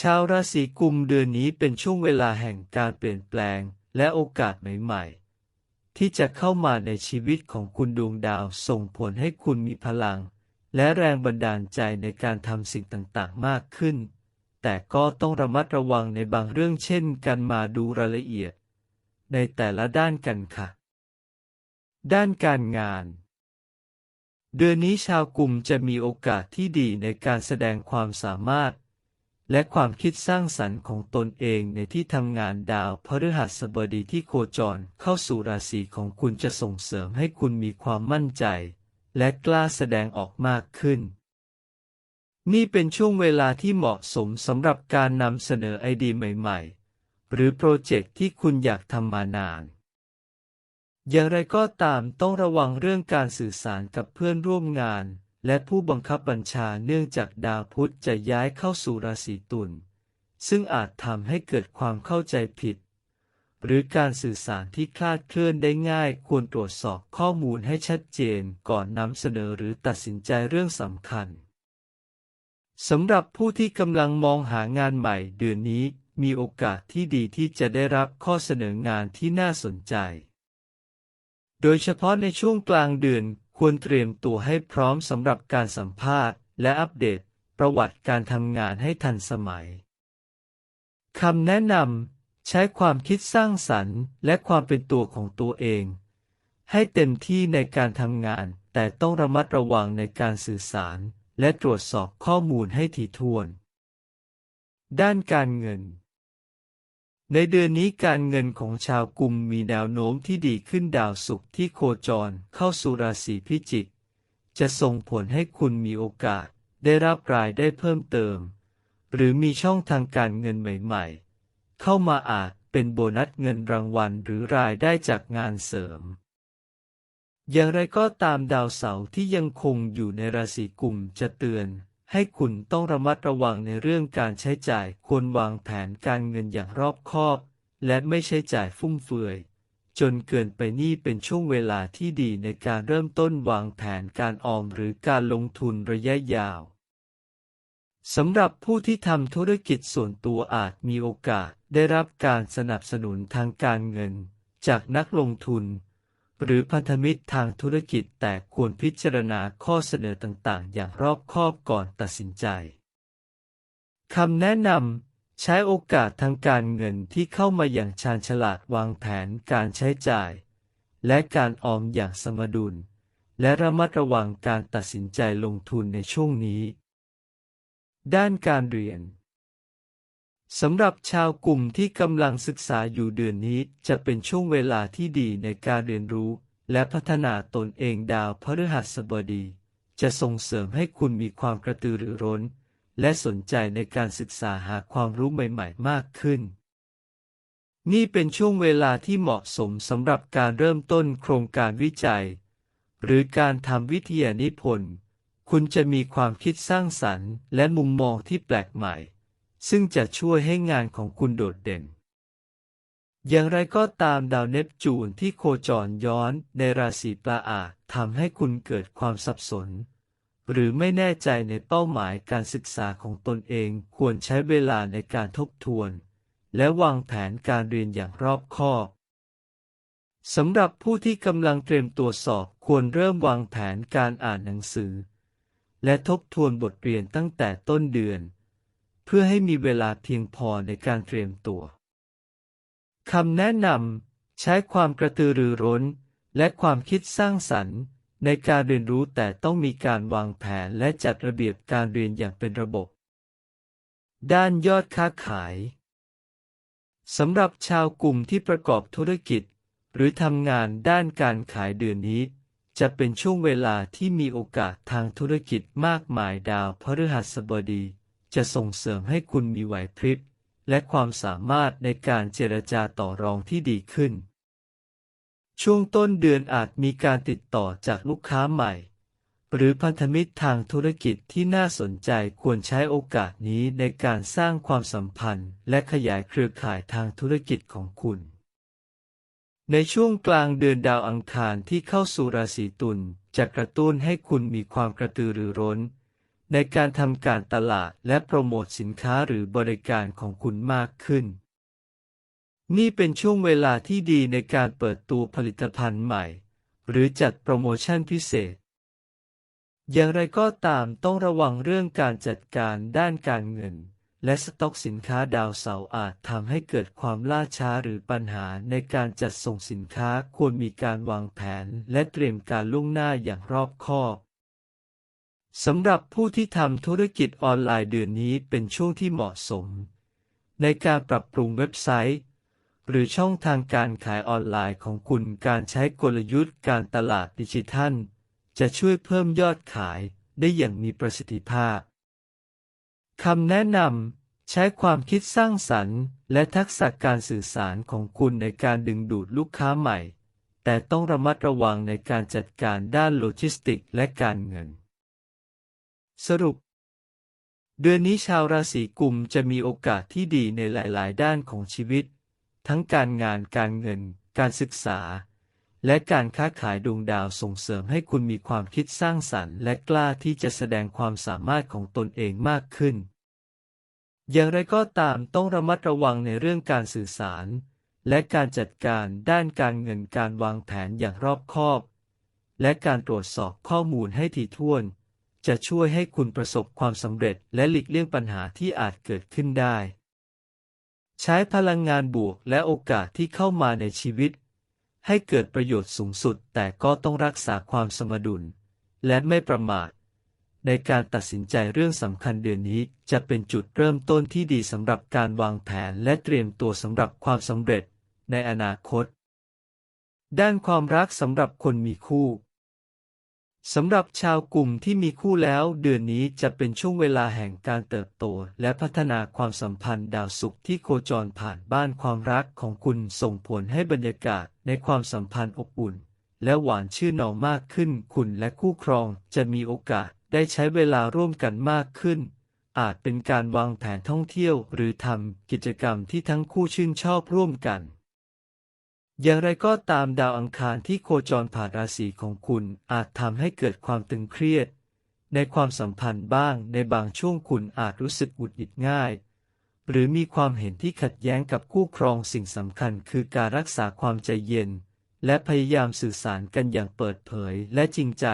ชาวราศีกุมเดือนนี้เป็นช่วงเวลาแห่งการเปลี่ยนแปลงและโอกาสใหม่ๆ ที่จะเข้ามาในชีวิตของคุณดวงดาวส่งผลให้คุณมีพลัง และแรงบันดาลใจในการทำสิ่งต่างๆ มากขึ้น แต่ก็ต้องระมัดระวังในบางเรื่องเช่นการมาดูรายละเอียด ในแต่ละด้านกันค่ะ ด้านการงาน เดือนนี้ชาวกลุ่มจะมีโอกาสที่ดีในการแสดงความสามารถ และความคิดสร้างสรรค์ของตนเองในที่ทำงานดาวพฤหัสบดีที่โคจรเข้าสู่ราศีของคุณจะส่งเสริมให้คุณมีความมั่นใจ และกล้าแสดงออกมากขึ้น นี่เป็นช่วงเวลาที่เหมาะสมสำหรับการนำเสนอไอเดียใหม่ ๆ หรือโปรเจกต์ที่คุณอยากทำมานานอย่างไรก็ตามต้องระวังเรื่องการสื่อสารกับเพื่อนร่วมงาน และผู้บังคับบัญชาเนื่องจากดาวพุธจะย้ายเข้าสู่ราศีตุลซึ่งอาจทำให้เกิดความเข้าใจผิด หรือการสื่อสารที่คลาดเคลื่อนได้ง่ายควรตรวจสอบข้อมูลให้ชัดเจนก่อนนำเสนอหรือตัดสินใจเรื่องสำคัญสำหรับผู้ที่กำลังมองหางานใหม่เดือนนี้มีโอกาสที่ดีที่จะได้รับข้อเสนองานที่น่าสนใจ โดยเฉพาะในช่วงกลางเดือน ควรเตรียมตัวให้พร้อมสำหรับการสัมภาษณ์ และอัปเดตประวัติการทำงานให้ทันสมัยคำแนะนำใช้ความคิดสร้างสรรค์ และความเป็นตัวของตัวเอง ให้เต็มที่ในการทำงาน แต่ต้องระมัดระวังในการสื่อสาร และตรวจสอบข้อมูลให้ถี่ถ้วน ด้านการเงิน ในเดือนนี้การเงินของชาวกลุ่มมีแนวโน้มที่ดีขึ้นดาวศุกร์ที่โคจรเข้าสู่ราศีพิจิก จะส่งผลให้คุณมีโอกาสได้รับรายได้เพิ่มเติม หรือมีช่องทางการเงินใหม่ๆ เข้ามาอาจเป็นโบนัสเงินรางวัลหรือรายได้จากงานเสริม อย่างไรก็ตามดาวเสาร์ที่ยังคงอยู่ในราศีกุมจะเตือน ให้คุณต้องระมัดระวังในเรื่องการใช้จ่ายควรวางแผนการเงินอย่างรอบคอบ และไม่ใช้จ่ายฟุ่มเฟือย จนเกินไปนี่เป็นช่วงเวลาที่ดีในการเริ่มต้นวางแผนการออมหรือการลงทุนระยะยาวสำหรับผู้ที่ทำธุรกิจส่วนตัวอาจมีโอกาสได้รับการสนับสนุนทางการเงิน จากนักลงทุน หรือพันธมิตรทางธุรกิจแต่ควรพิจารณาข้อเสนอต่างๆ อย่างรอบคอบก่อนตัดสินใจคำแนะนำใช้โอกาสทางการเงินที่เข้ามาอย่างชาญฉลาดวางแผนการใช้จ่าย และการออมอย่างสมดุล และระมัดระวังการตัดสินใจลงทุนในช่วงนี้ ด้านการเรียน สำหรับชาวกลุ่มที่กำลังศึกษาอยู่เดือนนี้จะเป็นช่วงเวลาที่ดีในการเรียนรู้ และพัฒนาตนเองดาวพฤหัสบดี จะส่งเสริมให้คุณมีความกระตือรือร้น และสนใจในการศึกษาหาความรู้ใหม่ ๆ มากขึ้น นี่เป็นช่วงเวลาที่เหมาะสมสำหรับการเริ่มต้นโครงการวิจัย หรือการทำวิทยานิพนธ์ คุณจะมีความคิดสร้างสรรค์ และมุมมองที่แปลกใหม่ ซึ่งจะช่วยให้งานของคุณโดดเด่น อย่างไรก็ตามดาวเนปจูนที่โคจรย้อนในราศีปลาอาจทำให้คุณเกิดความสับสน หรือไม่แน่ใจในเป้าหมายการศึกษาของตนเองควรใช้เวลาในการทบทวน และวางแผนการเรียนอย่างรอบคอบสำหรับผู้ที่กำลังเตรียมตัวสอบควรเริ่มวางแผนการอ่านหนังสือ และทบทวนบทเรียนตั้งแต่ต้นเดือน เพื่อให้มีเวลาเพียงพอในการเตรียมตัวคำแนะนำใช้ความกระตือรือร้น และความคิดสร้างสรรค์ ในการเรียนรู้แต่ต้องมีการวางแผนและจัดระเบียบการเรียนอย่างเป็นระบบ ด้านยอดค้าขายสำหรับชาวกลุ่มที่ประกอบธุรกิจ หรือทำงานด้านการขายเดือนนี้ จะเป็นช่วงเวลาที่มีโอกาสทางธุรกิจมากมายดาวพฤหัสบดี จะส่งเสริมให้คุณมีไหวพริบและความสามารถในการเจรจาต่อรองที่ดีขึ้น ช่วงต้นเดือนอาจมีการติดต่อจากลูกค้าใหม่ หรือพันธมิตรทางธุรกิจที่น่าสนใจควรใช้โอกาสนี้ในการสร้างความสัมพันธ์ และขยายเครือข่ายทางธุรกิจของคุณ ในช่วงกลางเดือนดาวอังคารที่เข้าสู่ราศีตุลจะกระตุ้นให้คุณมีความกระตือรือร้น ในการทำการตลาดและโปรโมทสินค้าหรือบริการของคุณมากขึ้น นี่เป็นช่วงเวลาที่ดีในการเปิดตัวผลิตภัณฑ์ใหม่ หรือจัดโปรโมชั่นพิเศษ อย่างไรก็ตามต้องระวังเรื่องการจัดการด้านการเงิน และสต็อกสินค้าดาวเสาร์อาจทำให้เกิดความล่าช้าหรือปัญหาในการจัดส่งสินค้าควรมีการวางแผนและเตรียมการล่วงหน้าอย่างรอบคอบ สำหรับผู้ที่ทำธุรกิจออนไลน์เดือนนี้เป็นช่วงที่เหมาะสม ในการปรับปรุงเว็บไซต์ หรือช่องทางการขายออนไลน์ของคุณการใช้กลยุทธ์การตลาดดิจิทัล จะช่วยเพิ่มยอดขายได้อย่างมีประสิทธิภาพคำแนะนำใช้ความคิดสร้างสรรค์ และทักษะการสื่อสารของคุณในการดึงดูดลูกค้าใหม่ แต่ต้องระมัดระวังในการจัดการด้านโลจิสติกและการเงิน สรุป เดือนนี้ชาวราศีกุมจะมีโอกาสที่ดีในหลาย ๆ ด้านของชีวิต ทั้งการงานการเงิน การศึกษา และการค้าขายดวงดาวส่งเสริมให้คุณมีความคิดสร้างสรรค์และกล้าที่จะแสดงความสามารถของตนเองมากขึ้น อย่างไรก็ตามต้องระมัดระวังในเรื่องการสื่อสาร และการจัดการด้านการเงินการวางแผนอย่างรอบคอบ และการตรวจสอบข้อมูลให้ถี่ถ้วน จะช่วยให้คุณประสบความสำเร็จและหลีกเลี่ยงปัญหาที่อาจเกิดขึ้นได้ ใช้พลังงานบวกและโอกาสที่เข้ามาในชีวิต ให้เกิดประโยชน์สูงสุดแต่ก็ต้องรักษาความสมดุล และไม่ประมาท ในการตัดสินใจเรื่องสำคัญเดือนนี้จะเป็นจุดเริ่มต้นที่ดีสำหรับการวางแผนและเตรียมตัวสำหรับความสำเร็จในอนาคต ด้านความรักสำหรับคนมีคู่ สำหรับชาวกลุ่มที่มีคู่แล้วเดือนนี้จะเป็นช่วงเวลาแห่งการเติบโต และพัฒนาความสัมพันธ์ดาวสุขที่โคจรผ่านบ้านความรักของคุณส่งผลให้บรรยากาศในความสัมพันธ์อบอุ่น และหวานชื่นหนองมากขึ้น คุณและคู่ครองจะมีโอกาสได้ใช้เวลาร่วมกันมากขึ้น อาจเป็นการวางแผนท่องเที่ยว หรือทำกิจกรรมที่ทั้งคู่ชื่นชอบร่วมกัน อย่างไรก็ตามดาวอังคารที่โคจรผ่านราศีของคุณอาจทำให้เกิดความตึงเครียด ในความสัมพันธ์บ้างในบางช่วงคุณอาจรู้สึกหงุดหงิดง่าย หรือมีความเห็นที่ขัดแย้งกับคู่ครองสิ่งสำคัญคือการรักษาความใจเย็น และพยายามสื่อสารกันอย่างเปิดเผยและจริงใจ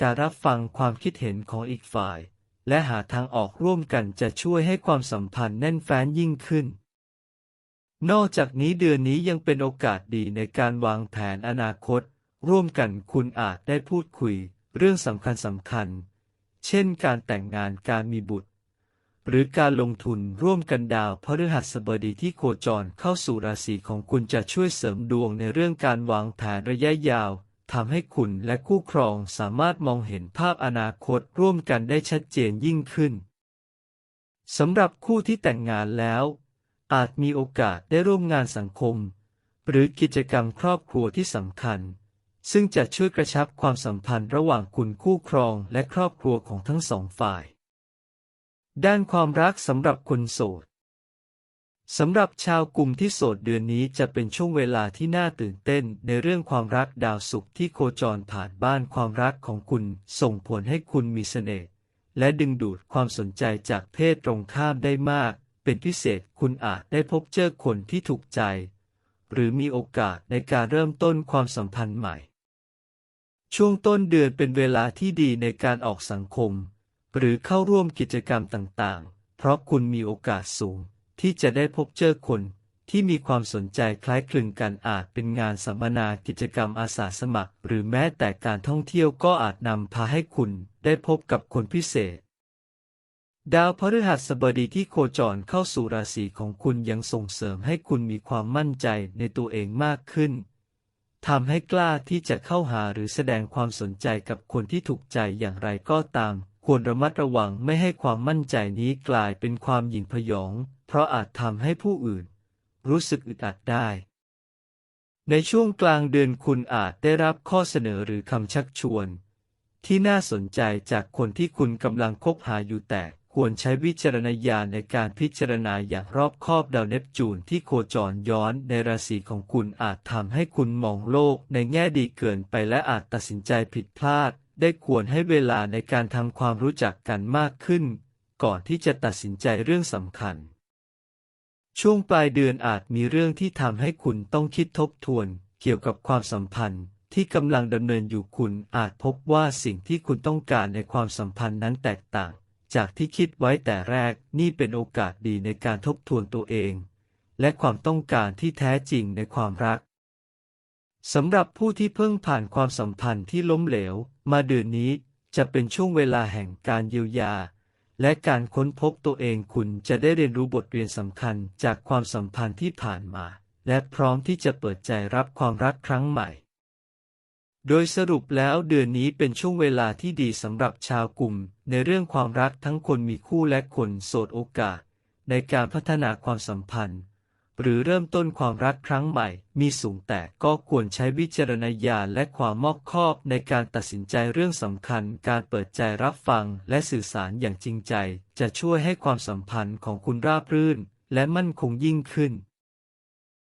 การรับฟังความคิดเห็นของอีกฝ่าย และหาทางออกร่วมกันจะช่วยให้ความสัมพันธ์แน่นแฟ้นยิ่งขึ้น นอกจากนี้เดือนนี้ยังเป็นโอกาสดีในการวางแผนอนาคต ร่วมกันคุณอาจได้พูดคุย เรื่องสำคัญสำคัญ เช่นการแต่งงานการมีบุตร หรือการลงทุนร่วมกันดาวพฤหัสบดีที่โคจรเข้าสู่ราศีของคุณจะช่วยเสริมดวงในเรื่องการวางแผนระยะยาวทำให้คุณและคู่ครองสามารถมองเห็นภาพอนาคตร่วมกันได้ชัดเจนยิ่งขึ้นสำหรับคู่ที่แต่งงานแล้ว อาจมีโอกาสได้ร่วมงานสังคม หรือกิจกรรมครอบครัวที่สำคัญ ซึ่งจะช่วยกระชับความสัมพันธ์ระหว่างคุณคู่ครองและครอบครัวของทั้งสองฝ่าย ด้านความรักสำหรับคนโสดสำหรับชาวกลุ่มที่โสดเดือนนี้จะเป็นช่วงเวลาที่น่าตื่นเต้นในเรื่องความรักดาวสุขที่โคจรผ่านบ้านความรักของคุณ ส่งผลให้คุณมีเสน่ห์และดึงดูดความสนใจจากเพศตรงข้ามได้มาก เป็นพิเศษคุณอาจได้พบเจอคนที่ถูกใจ หรือมีโอกาสในการเริ่มต้นความสัมพันธ์ใหม่ ช่วงต้นเดือนเป็นเวลาที่ดีในการออกสังคม หรือเข้าร่วมกิจกรรมต่างๆ เพราะคุณมีโอกาสสูง ที่จะได้พบเจอคนที่มีความสนใจคล้ายคลึงกันอาจเป็นงานสัมมนากิจกรรมอาสาสมัคร หรือแม้แต่การท่องเที่ยวก็อาจนำพาให้คุณได้พบกับคนพิเศษ ดาวพฤหัสบดีที่โคจรเข้าสู่ราศีของคุณยังส่งเสริมให้คุณมีความมั่นใจในตัวเองมากขึ้นทำให้กล้าที่จะเข้าหาหรือแสดงความสนใจกับคนที่ถูกใจอย่างไรก็ตาม ควรระมัดระวังไม่ให้ความมั่นใจนี้กลายเป็นความหยิ่งพยอง เพราะอาจทำให้ผู้อื่น รู้สึกอึดอัดได้ ในช่วงกลางเดือนคุณอาจได้รับข้อเสนอหรือคำชักชวน ที่น่าสนใจจากคนที่คุณกำลังคบหาอยู่แต่ ควรใช้วิจารณญาณในการพิจารณาอย่างรอบคอบดาวเนปจูนที่โคจรย้อนในราศีของคุณอาจทำให้คุณมองโลกในแง่ดีเกินไปและอาจตัดสินใจผิดพลาด ได้ควรให้เวลาในการทำความรู้จักกันมากขึ้น ก่อนที่จะตัดสินใจเรื่องสำคัญ ช่วงปลายเดือนอาจมีเรื่องที่ทำให้คุณต้องคิดทบทวน เกี่ยวกับความสัมพันธ์ที่กำลังดำเนินอยู่คุณอาจพบว่าสิ่งที่คุณต้องการในความสัมพันธ์นั้นแตกต่าง จากที่คิดไว้แต่แรกนี่เป็นโอกาสดีในการทบทวนตัวเอง และความต้องการที่แท้จริงในความรักสำหรับผู้ที่เพิ่งผ่านความสัมพันธ์ที่ล้มเหลว มาเดือนนี้จะเป็นช่วงเวลาแห่งการเยียวยา และการค้นพบตัวเองคุณจะได้เรียนรู้บทเรียนสำคัญจากความสัมพันธ์ที่ผ่านมา และพร้อมที่จะเปิดใจรับความรักครั้งใหม่ โดยสรุปแล้วเดือนนี้เป็นช่วงเวลาที่ดีสำหรับชาวกลุ่ม ในเรื่องความรักทั้งคนมีคู่และคนโสดโอกาส ในการพัฒนาความสัมพันธ์ หรือเริ่มต้นความรักครั้งใหม่ มีสูงแต่ก็ควรใช้วิจารณญาณและความมอบคอบในการตัดสินใจเรื่องสำคัญ การเปิดใจรับฟังและสื่อสารอย่างจริงใจ จะช่วยให้ความสัมพันธ์ของคุณราบรื่น และมั่นคงยิ่งขึ้น